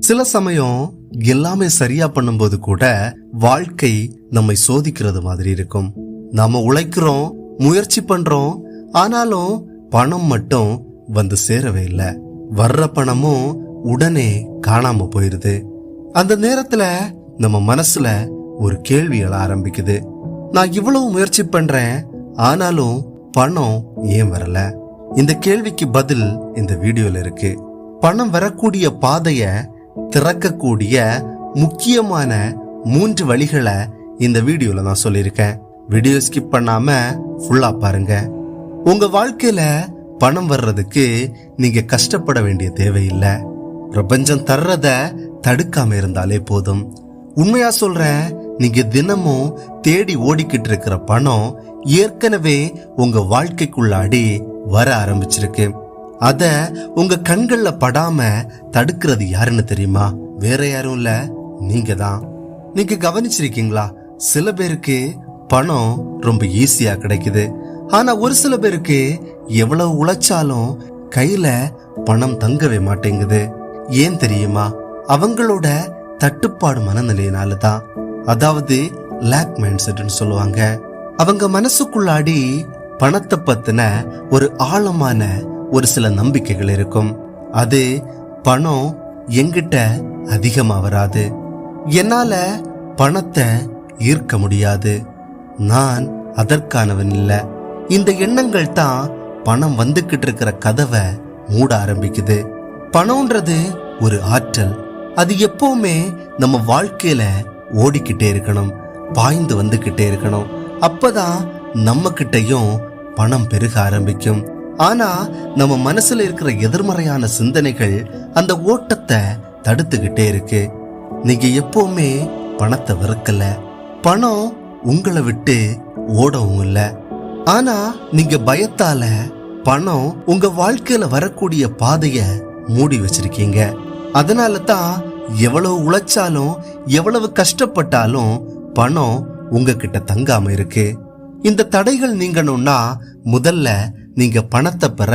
சில சமயம் எல்லாமே சரியா பண்ணும்போது கூட வாழ்க்கை நம்மை சோதிக்கிறது மாதிரி இருக்கும். நாம உழைக்கிறோம் முயற்சி பண்றோம் ஆனாலும் பணம் மட்டும் வந்து சேரவே இல்லை. வர்ற பணமும் உடனே காணாம போயிருது. அந்த நேரத்துல நம்ம மனசுல ஒரு கேள்வி எழ ஆரம்பிக்குது. நான் இவ்வளவு முயற்சி பண்றேன் ஆனாலும் பணம் ஏன் வரல? இந்த கேள்விக்கு பதில் இந்த வீடியோல இருக்கு. பணம் வரக்கூடிய பாதைய திறக்கக்கூடிய முக்கியமான மூன்று வழிகளை இந்த வீடியோல நான் சொல்லியிருக்கேன். வீடியோ ஸ்கிப் பண்ணாம ஃபுல்லா பாருங்க. உங்க வாழ்க்கையில பணம் வர்றதுக்கு நீங்க கஷ்டப்பட வேண்டிய தேவையில்லை. பிரபஞ்சம் தர்றத தடுக்காம இருந்தாலே போதும். உண்மையா சொல்றேன் நீங்க தினமும் தேடி ஓடிக்கிட்டு இருக்கிற பணம் ஏற்கனவே உங்க வாழ்க்கைக்குள்ளாடி வர ஆரம்பிச்சிருக்கு. அத உங்க கண்கள்ல படாம தடுக்கிறது யாருன்னு தெரியுமா? வேற யாரும் இல்ல. நீங்க தான் நீங்க கவனிச்சிருக்கீங்களா? சில பேருக்கு பணம் ரொம்ப ஈஸியா கிடைக்குது. ஆனா ஒரு சில பேருக்கு எவ்வளவு உழைச்சாலும் கையில பணம் தங்கவே மாட்டேங்குது. ஏன் தெரியுமா? அவங்களோட தட்டுப்பாடு மனநிலையினால தான் அதாவது லேக் மைண்ட் செட்னு சொல்லுவாங்க. அவங்க மனசுக்குள்ளாடி பணத்தை பத்தின ஒரு ஆழமான ஒரு சில நம்பிக்கைகள் இருக்கும். அது பணம் எங்கிட்ட அதிகமா வராது என்னால பணத்தை ஈர்க்க முடியாது. நான் அதற்கானவன் இல்லை. இந்த எண்ணங்கள் தான் பணம் வந்துகிட்டு இருக்கிற கதவை மூட ஆரம்பிக்குது. பணம்ன்றது ஒரு ஆற்றல். அது எப்பவுமே நம்ம வாழ்க்கையில ஓடிக்கிட்டே இருக்கணும். பாய்ந்து வந்துகிட்டே இருக்கணும். அப்பதான் நம்ம கிட்டயும் பணம் பெருக ஆரம்பிக்கும். ஆனா நம்ம மனசுல இருக்கிற எதிர்மறையான சிந்தனைகள் அந்த ஓட்டத்தை தடுத்துக்கிட்டே இருக்கு. நீங்க எப்பவுமே பணத்தை வெறுக்கல. பணம் உங்களை விட்டு ஓடவும் இல்ல. ஆனா நீங்க பயத்தால பணம் உங்க வாழ்க்கையில வரக்கூடிய பாதைய மூடி வச்சிருக்கீங்க. அதனால தான் எவ்வளவு உழைச்சாலும் எவ்வளவு கஷ்டப்பட்டாலும் பணம் உங்ககிட்ட தங்காம இருக்கு. இந்த தடைகள் நீங்கணும்னா முதல்ல நீங்க பணத்தை பெற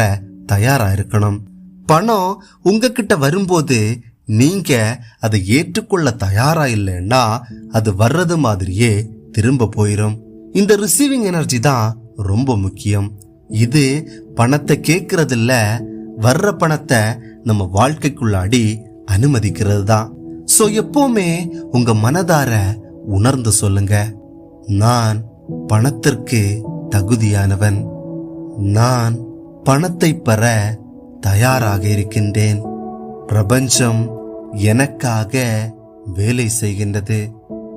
தயாரா இருக்கணும். பணம் உங்ககிட்ட வரும்போது நீங்க அதை ஏற்றுக்கொள்ள தயாரா இல்லைன்னா அது வர்றது மாதிரியே திரும்ப போயிரும். இந்த ரிசீவிங் எனர்ஜி தான் ரொம்ப முக்கியம். இது பணத்தை கேட்கறது இல்ல வர்ற பணத்தை நம்ம வாழ்க்கைக்குள்ளாடி அனுமதிக்கிறது தான். சோ எப்பவுமே உங்க மனதார உணர்ந்து சொல்லுங்க. நான் பணத்திற்கு தகுதியானவன். நான் பணத்தை பெற தயாராக இருக்கின்றேன். பிரபஞ்சம் எனக்காக வேலை செய்கின்றது.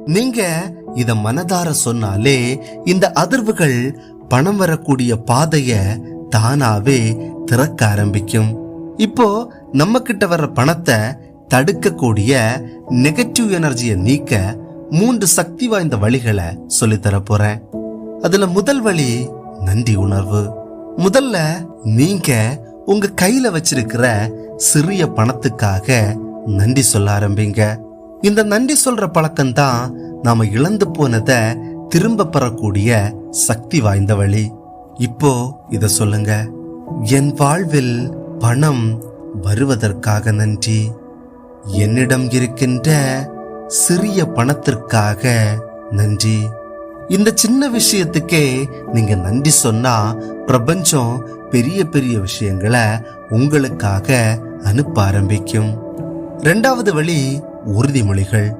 நீங்க இத மனதார சொன்னாலே இந்த அதிர்வுகள் பணம் வரக்கூடிய பாதைய தானாவே திறக்க ஆரம்பிக்கும். இப்போ நம்ம கிட்ட வர்ற பணத்தை தடுக்கக்கூடிய நெகட்டிவ் எனர்ஜியை நீக்க மூன்று சக்தி வாய்ந்த வழிகளை சொல்லித்தர போறேன். அதுல முதல் வழி நன்றி உணர்வு. முதல்ல நீங்க உங்க கையில வச்சிருக்கிற சிறிய பணத்துக்காக நன்றி சொல்ல ஆரம்பிங்க. இந்த நன்றி சொல்ற பழக்கம் தான் நாம இழந்து போனதை திரும்ப பெறக்கூடிய சக்தி வாய்ந்த வழி. இப்போ இத சொல்லுங்க. என் வாழ்வில் பணம் வருவதற்காக நன்றி. என்னிடம் இருக்கின்ற சிறிய பணத்திற்காக நன்றி. இந்த சின்ன விஷயத்துக்கே நீங்க நன்றி சொன்னா பிரபஞ்சம் பெரிய பெரிய விஷயங்களை உங்களுக்காக அனுப்ப ஆரம்பிக்கும். ரெண்டாவது வழி உறுதிமொழிகள்.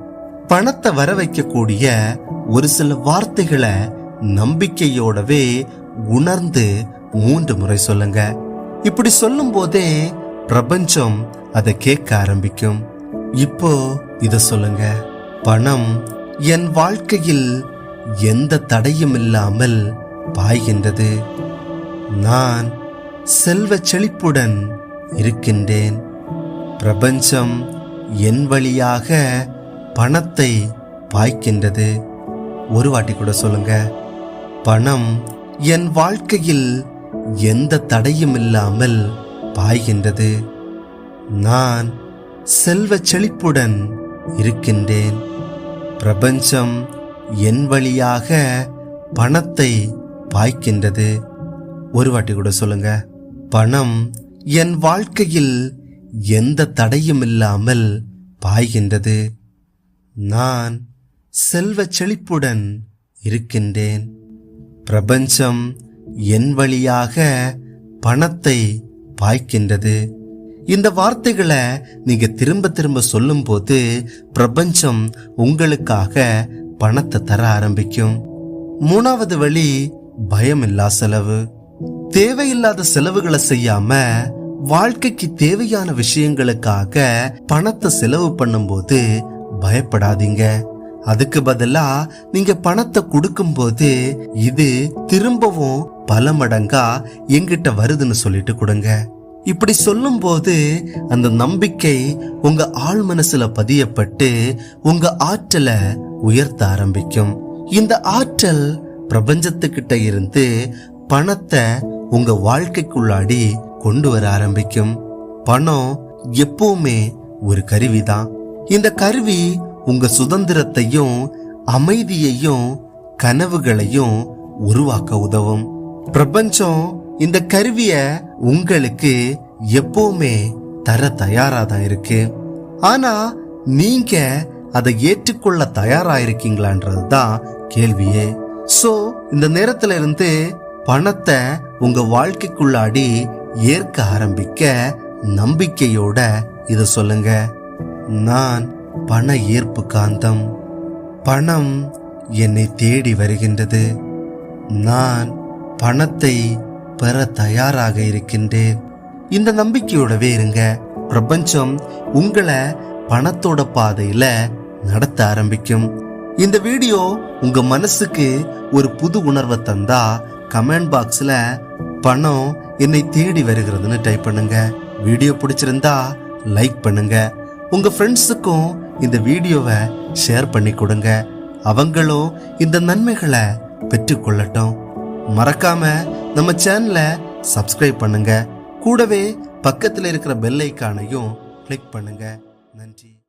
பணத்தை வர வைக்கக்கூடிய ஒரு சில வார்த்தைகளை நம்பிக்கையோடவே உணர்ந்து மூன்று முறை சொல்லுங்க. இப்படி சொல்லும் போதே பிரபஞ்சம் அதை கேட்க ஆரம்பிக்கும். இப்போ இத சொல்லுங்க. பணம் என் வாழ்க்கையில் எந்த தடையும் இல்லாமல் பாய்கின்றது. நான் செல்வ செழிப்புடன் இருக்கின்றேன். பிரபஞ்சம் என் வழியாக பணத்தை பாய்க்கின்றது. ஒரு வாட்டி கூட சொல்லுங்க. பணம் என் வாழ்க்கையில் எந்த தடையும் இல்லாமல் பாய்கின்றது. நான் செல்வ செழிப்புடன் இருக்கின்றேன். பிரபஞ்சம் என் வழியாக பணத்தை பாய்க்கின்றது. ஒரு வாட்டி கூட சொல்லுங்க. பணம் என் வாழ்க்கையில் எந்த தடையும் இல்லாமல் பாய்கின்றது. நான் செல்வ செழிப்புடன் இருக்கின்றேன். பிரபஞ்சம் என் வழியாக பணத்தை பாய்க்கின்றது. இந்த வார்த்தைகளை நீங்க திரும்ப திரும்ப சொல்லும்போது பிரபஞ்சம் உங்களுக்காக பணத்தை தர ஆரம்பிக்கும். மூணாவது வழி பயமில்லா செலவு. தேவையில்லாத செலவுகளை செய்யாம வாழ்க்கைக்கு தேவையான விஷயங்களுக்காக பணத்தை செலவு பண்ணும்போது பயப்படாதீங்க. அதுக்கு பதிலா நீங்க பணத்தை கொடுக்கும்போது இது திரும்பவும் பல மடங்கா எங்கிட்ட வருதுன்னு சொல்லிட்டு கொடுங்க. இப்படி சொல்லும்போது அந்த நம்பிக்கை உங்க ஆள் மனசுல பதியப்பட்டு உங்க ஆற்றலை உயர்த்த ஆரம்பிக்கும். இந்த ஆற்றல் பிரபஞ்சத்துக்கிட்ட இருந்து பணத்தை உங்க வாழ்க்கைக்குள்ளாடி கொண்டு வர ஆரம்பிக்கும். பணம் எப்பவுமே ஒரு கருவிதான் இந்த கருவி உங்க சுதந்திரத்தையும் அமைதியையும் கனவுகளையும் உருவாக்க உதவும். பிரபஞ்சம் இந்த கருவிய உங்களுக்கு எப்பவுமே தர தயாரா தான் இருக்கு. ஆனா நீங்க அதை ஏற்றுக்கொள்ள தயாரா இருக்கீங்களான்றது தான் கேள்வியே. சோ இந்த நேரத்துல இருந்து பணத்தை உங்க வாழ்க்கைக்குள்ளாடி ஏற்க ஆரம்பிக்க நம்பிக்கையோட இத சொல்லுங்க. நான் பண ஈர்ப்பு காந்தம். பணம் என்னை தேடி வருகின்றது. நான் பணத்தை பெற தயாராக இருக்கின்றேன். இந்த நம்பிக்கையோடவே இருங்க. பிரபஞ்சம் உங்களை பணத்தோட பாதையில நடத்த ஆரம்பிக்கும். இந்த வீடியோ உங்க மனசுக்கு ஒரு புது உணர்வை தந்தா கமெண்ட் பாக்ஸ்ல பணம் என்னை தேடி வருகிறதுன்னு டைப் பண்ணுங்க. வீடியோ பிடிச்சிருந்தா லைக் பண்ணுங்க. உங்க ஃப்ரெண்ட்ஸுக்கும் இந்த வீடியோவை ஷேர் பண்ணி கொடுங்க. அவங்களும் இந்த நன்மைகளை பெற்றுக்கொள்ளட்டும். மறக்காம நம்ம சேனலை சப்ஸ்கிரைப் பண்ணுங்க. கூடவே பக்கத்தில் இருக்கிற பெல் ஐக்கானையும் கிளிக் பண்ணுங்க. நன்றி.